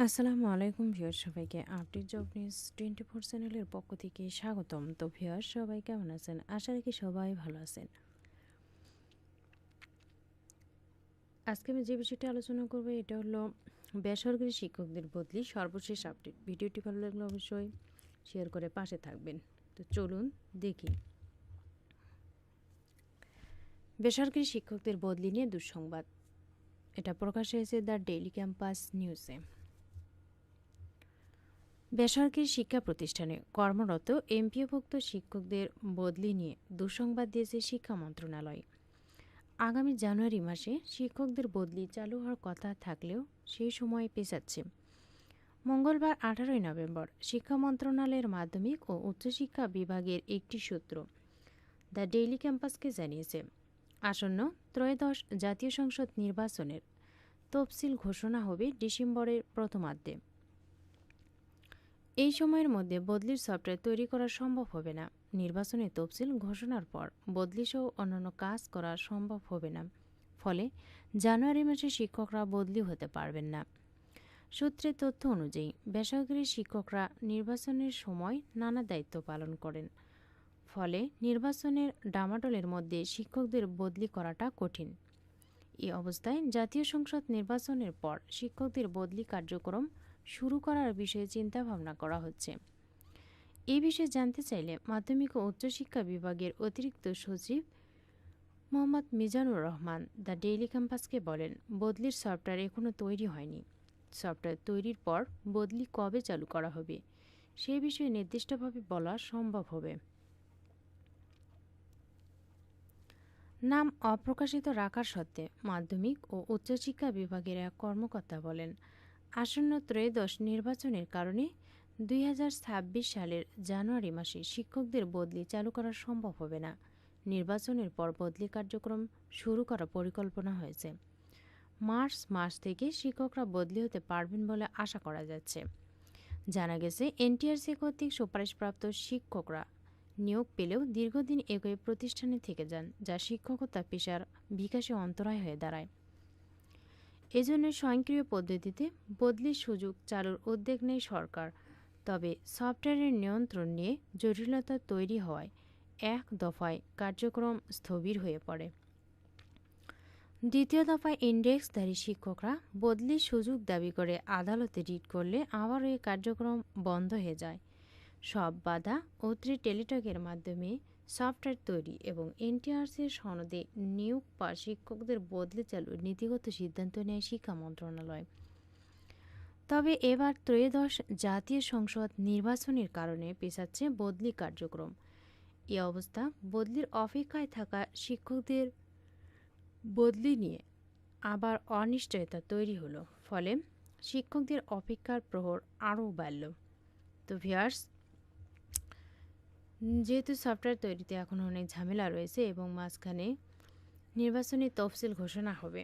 আসসালামু আলাইকুম ভিউয়ার সবাইকে update job news twenty four চ্যানেলের পক্ষ থেকে স্বাগতম। তো ভিউয়ার সবাই কেমন আছেন? আশা রাখি সবাই ভালো আছেন। আজকে আমি যে বিষয়টি আলোচনা করব, এটা হলো বেসরকারি শিক্ষকদের বদলি সর্বশেষ আপডেট। ভিডিওটি ভালো লাগলে অবশ্যই শেয়ার করে পাশে থাকবেন। তো চলুন দেখি। বেসরকারি শিক্ষকদের বদলি নিয়ে দুঃসংবাদ। এটা প্রকাশ হয়েছে দ্য ডেইলি ক্যাম্পাস নিউজে। বেসরকারি শিক্ষা প্রতিষ্ঠানে কর্মরত এমপিওভুক্ত শিক্ষকদের বদলি নিয়ে দুঃসংবাদ দিয়েছে শিক্ষা মন্ত্রণালয়। আগামী জানুয়ারি মাসে শিক্ষকদের বদলি চালু হওয়ার কথা থাকলেও সেই সময় পেছাচ্ছে। মঙ্গলবার আঠারোই নভেম্বর শিক্ষা মন্ত্রণালয়ের মাধ্যমিক ও উচ্চশিক্ষা বিভাগের একটি সূত্র দ্য ডেইলি ক্যাম্পাসকে জানিয়েছে। আসন্ন ত্রয়োদশ জাতীয় সংসদ নির্বাচনের তফসিল ঘোষণা হবে ডিসেম্বরের প্রথমার্ধে। এই সময়ের মধ্যে বদলির সফটওয়্যার তৈরি করা সম্ভব হবে না। নির্বাচনের তফসিল ঘোষণার পর বদলিসহ অন্যান্য কাজ করা সম্ভব হবে না। ফলে জানুয়ারি মাসে শিক্ষকরা বদলি হতে পারবেন না। সূত্রের তথ্য অনুযায়ী, বেসরকারি শিক্ষকরা নির্বাচনের সময় নানা দায়িত্ব পালন করেন। ফলে নির্বাচনের ডামাডোলের মধ্যে শিক্ষকদের বদলি করাটা কঠিন। এই অবস্থায় জাতীয় সংসদ নির্বাচনের পর শিক্ষকদের বদলি কার্যক্রম শুরু করার বিষয়ে চিন্তা ভাবনা করা হচ্ছে। এই বিষয়ে জানতে চাইলে মাধ্যমিক ও উচ্চশিক্ষা বিভাগের অতিরিক্ত সচিব মোহাম্মদ মিজানুর রহমান দ্য ডেইলি ক্যাম্পাসকে বলেন, বদলির সফটওয়্যার এখনও তৈরি হয়নি। সফটওয়্যার তৈরির পর বদলি কবে চালু করা হবে সেই বিষয়ে নির্দিষ্টভাবে বলা সম্ভব হবে। নাম অপ্রকাশিত রাখার সত্ত্বে মাধ্যমিক ও উচ্চশিক্ষা বিভাগের এক কর্মকর্তা বলেন আসন্ন ত্রয়োদশ নির্বাচনের কারণে দুই হাজার ছাব্বিশ সালের জানুয়ারি মাসে শিক্ষকদের বদলি চালু করা সম্ভব হবে না। নির্বাচনের পর বদলি কার্যক্রম শুরু করার পরিকল্পনা হয়েছে। মার্চ মাস থেকে শিক্ষকরা বদলি হতে পারবেন বলে আশা করা যাচ্ছে। জানা গেছে, এনটিআরসি কর্তৃক সুপারিশপ্রাপ্ত শিক্ষকরা নিয়োগ পেলেও দীর্ঘদিন একই প্রতিষ্ঠানে থেকে যান, যা শিক্ষকতা পেশার বিকাশে অন্তরায় হয়ে দাঁড়ায়। এজন্য স্বয়ংক্রিয় পদ্ধতিতে বদলির সুযোগ চালুর উদ্যোগ নেয় সরকার। তবে সফটওয়্যারের নিয়ন্ত্রণ নিয়ে জটিলতা তৈরি হওয়ায় এক দফায় কার্যক্রম স্থবির হয়ে পড়ে। দ্বিতীয় দফায় ইন্ডেক্সধারী শিক্ষকরা বদলির সুযোগ দাবি করে আদালতে রিট করলে আবারও এই কার্যক্রম বন্ধ হয়ে যায়। সব বাধা অত্রি টেলিটকের মাধ্যমে সফটওয়্যার তৈরি এবং এনটিআরসির সনদে নিয়োগ বা শিক্ষকদের বদলে চালুর নীতিগত সিদ্ধান্ত নেয় শিক্ষা মন্ত্রণালয়। তবে এবার ত্রয়োদশ জাতীয় সংসদ নির্বাচনের কারণে পেছাচ্ছে বদলি কার্যক্রম। এ অবস্থা বদলির অপেক্ষায় থাকা শিক্ষকদের বদলি নিয়ে আবার অনিশ্চয়তা তৈরি হলো, ফলে শিক্ষকদের অপেক্ষার প্রহর আরও বাড়ল। তো ভিয়ার্স যেহেতু সফটওয়্যার তৈরিতে এখন অনেক ঝামেলা রয়েছে এবং মাঝখানে নির্বাচনী তফসিল ঘোষণা হবে।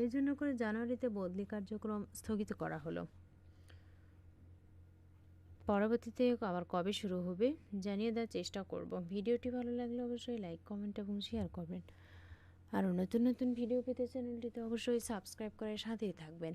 এই জন্য করে জানুয়ারিতে বদলি কার্যক্রম স্থগিত করা হলো। পরবর্তীতে আবার কবে শুরু হবে জানিয়ে দেওয়ার চেষ্টা করব। ভিডিওটি ভালো লাগলে অবশ্যই লাইক, কমেন্ট এবং শেয়ার করবেন। আরও নতুন নতুন ভিডিও পেতে চ্যানেলটিতে অবশ্যই সাবস্ক্রাইব করে সাথেই থাকবেন।